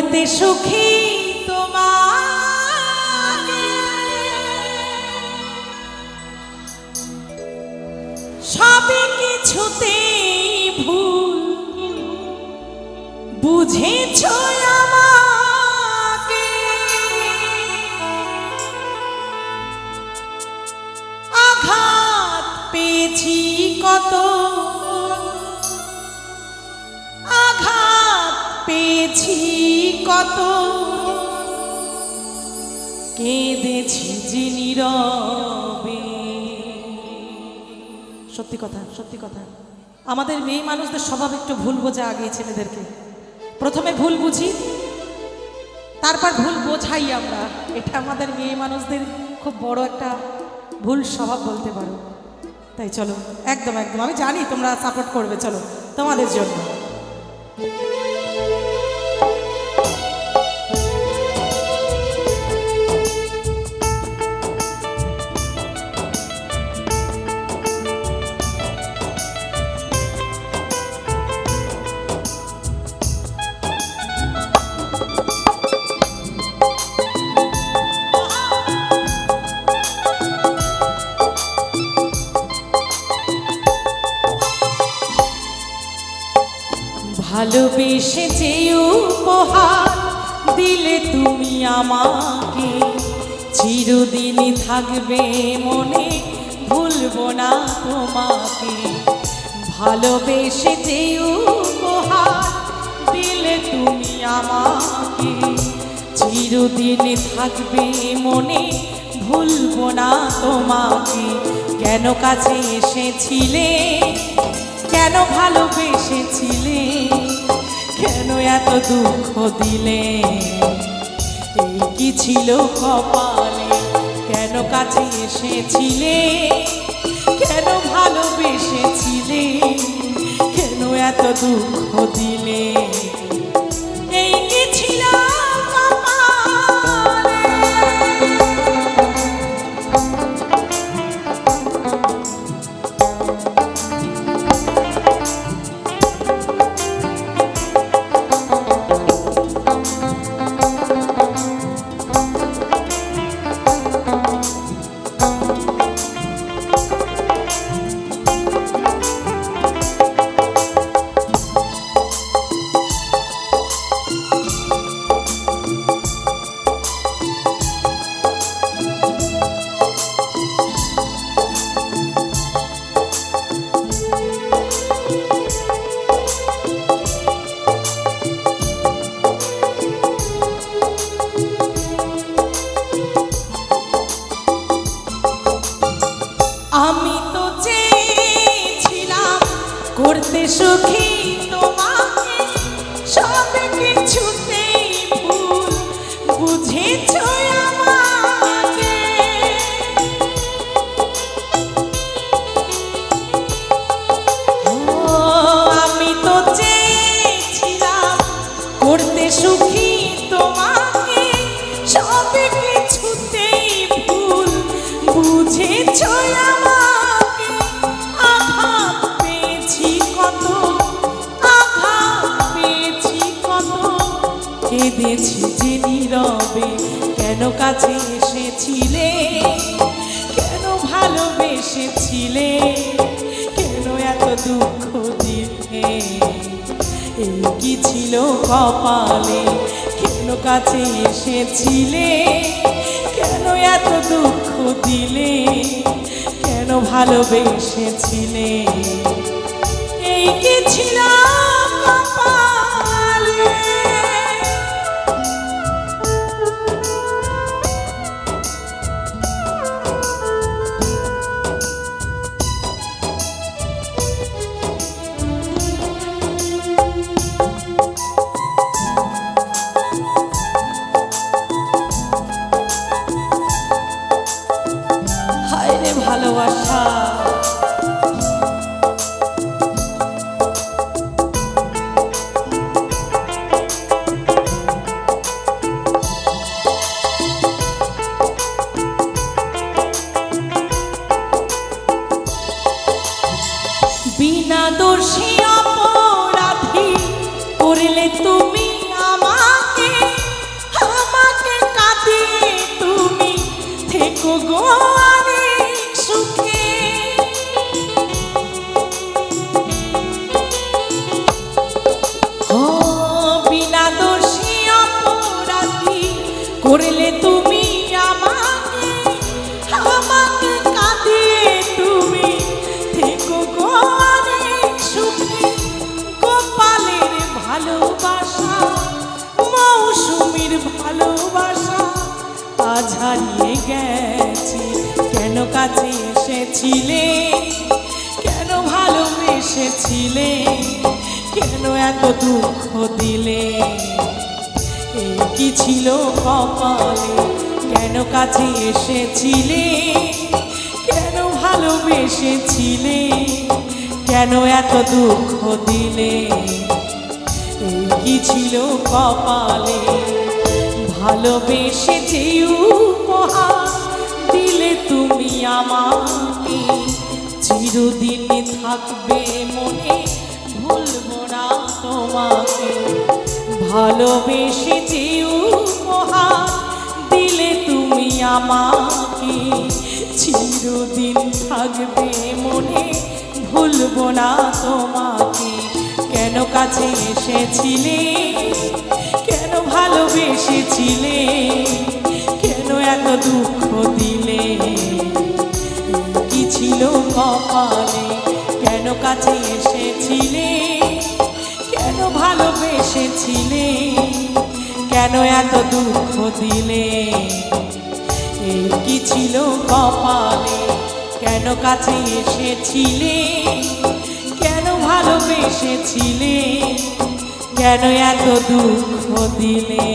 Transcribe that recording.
করতে সুখী পেয়েছি কত। কেঁদেছি সত্যি কথা সত্যি কথা। আমাদের মেয়ে মানুষদের স্বভাব একটু ভুল বোঝা আগে ছেলেদেরকে। প্রথমে ভুল বুঝি, তারপর ভুল বোঝাই আমরা। এটা আমাদের মেয়ে মানুষদের খুব বড় একটা ভুল স্বভাব বলতে পারো। তাই চলো, একদম একদম। আমি জানি তোমরা সাপোর্ট করবে, চলো, তোমাদের জন্য। ভালোবেসে যে উপহার দিলে তুমি আমাকে, চিরদিনই থাকবে মনে, ভুলবো না তোমাকে। ভালোবেসে যে উপহার দিলে তুমি আমাকে, চিরদিনই থাকবে মনে, ভুলবো না তোমাকে। কেন কাছে এসেছিলে? কেন ভালোবেসেছিলে? কেন এত দুঃখ দিলে? এই কি ছিল কপালে? কেন কাছে এসেছিলে? কেন ভালোবেসেছিলে? কেন এত দুঃখ দিলে? বুঝেছ? কেঁদেছি যে নীরবে, কেন কাছে এসেছিলে? কেন ভালোবেসেছিলে? কেন এত দুঃখ দিলে? এই কি ছিল কপালে? কেন কাছে এসেছিলে? কেন এত দুঃখ দিলে? কেন ভালোবেসেছিলে? এই কি ছিল দোষী আজ হারিয়ে গেছি। কেন কাছে এসেছিলে? কেন ভালোবেসেছিলে? কেন এত দুঃখ দিলে? এই কি ছিল কপালে? কেন কাছে এসেছিলে? কেন ভালোবেসেছিলে? কেন এত দুঃখ দিলে? এই কি ছিল কপালে? ভালোবেসে যে উপহার দিলে তুমি আমাকে চিরদিন থাকবে মনে, ভুলবো না তোমাকে। ভালোবেসে যে উপহার দিলে তুমি আমাকে চিরদিন থাকবে মনে, ভুলবো না তোমাকে। কেন কাছে এসেছিলে? কেন ভালোবেসেছিলে? ছিল কপালে। কেন কাছে এসেছিলে? কেন ভালোবেসেছিলে? কেন এত দুঃখ দিলে? এই কি ছিল কপালে? কেন কাছে এসেছিলে? কেন ভালোবেসেছিলে? কেন এত দুঃখ দিলে?